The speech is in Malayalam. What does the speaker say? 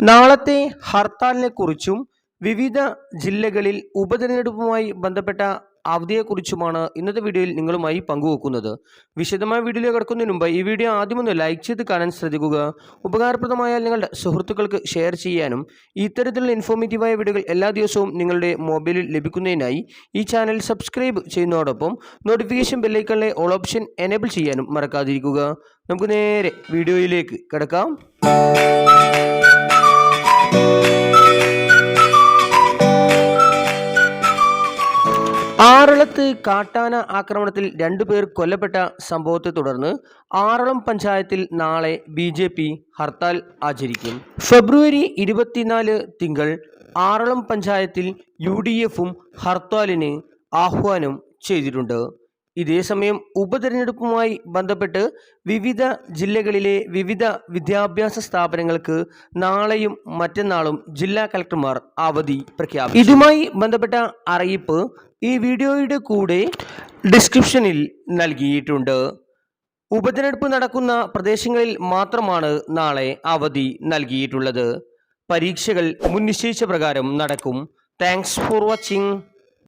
നാളത്തെ ഹർത്താലിനെ കുറിച്ചും വിവിധ ജില്ലകളിൽ ഉപതെരഞ്ഞെടുപ്പുമായി ബന്ധപ്പെട്ട അവധിയെക്കുറിച്ചുമാണ് ഇന്നത്തെ വീഡിയോയിൽ നിങ്ങളുമായി പങ്കുവെക്കുന്നത്. വിശദമായ വീഡിയോയിൽ കിടക്കുന്നതിന് മുമ്പ് ഈ വീഡിയോ ആദ്യം ഒന്ന് ലൈക്ക് ചെയ്ത് കാണാൻ ശ്രദ്ധിക്കുക. ഉപകാരപ്രദമായാൽ നിങ്ങളുടെ സുഹൃത്തുക്കൾക്ക് ഷെയർ ചെയ്യാനും ഇത്തരത്തിലുള്ള ഇൻഫോർമേറ്റീവായ വീഡിയോകൾ എല്ലാ ദിവസവും നിങ്ങളുടെ മൊബൈലിൽ ലഭിക്കുന്നതിനായി ഈ ചാനൽ സബ്സ്ക്രൈബ് ചെയ്യുന്നതോടൊപ്പം നോട്ടിഫിക്കേഷൻ ബെല്ലൈക്കണിലെ ഓൾ ഓപ്ഷൻ എനേബിൾ ചെയ്യാനും മറക്കാതിരിക്കുക. നമുക്ക് നേരെ വീഡിയോയിലേക്ക് കിടക്കാം. ആറളത്ത് കാട്ടാന ആക്രമണത്തിൽ രണ്ടുപേർ കൊല്ലപ്പെട്ട സംഭവത്തെ തുടർന്ന് ആറളം പഞ്ചായത്തിൽ നാളെ ബി ജെ പി ഹർത്താൽ ആചരിക്കും. ഫെബ്രുവരി ഇരുപത്തിനാല് തിങ്കൾ ആറളം പഞ്ചായത്തിൽ യു ഡി എഫും ഹർത്താലിന് ആഹ്വാനം ചെയ്തിട്ടുണ്ട്. ഇതേസമയം ഉപതെരഞ്ഞെടുപ്പുമായി ബന്ധപ്പെട്ട് വിവിധ ജില്ലകളിലെ വിവിധ വിദ്യാഭ്യാസ സ്ഥാപനങ്ങൾക്ക് നാളെയും മറ്റന്നാളും ജില്ലാ കലക്ടർമാർ അവധി പ്രഖ്യാപിച്ചു. ഇതുമായി ബന്ധപ്പെട്ട അറിയിപ്പ് ഈ വീഡിയോയുടെ കൂടെ ഡിസ്ക്രിപ്ഷനിൽ നൽകിയിട്ടുണ്ട്. ഉപതെരഞ്ഞെടുപ്പ് നടക്കുന്ന പ്രദേശങ്ങളിൽ മാത്രമാണ് നാളെ അവധി നൽകിയിട്ടുള്ളത്. പരീക്ഷകൾ മുൻ നിശ്ചയിച്ച പ്രകാരം നടക്കും. Thanks for watching.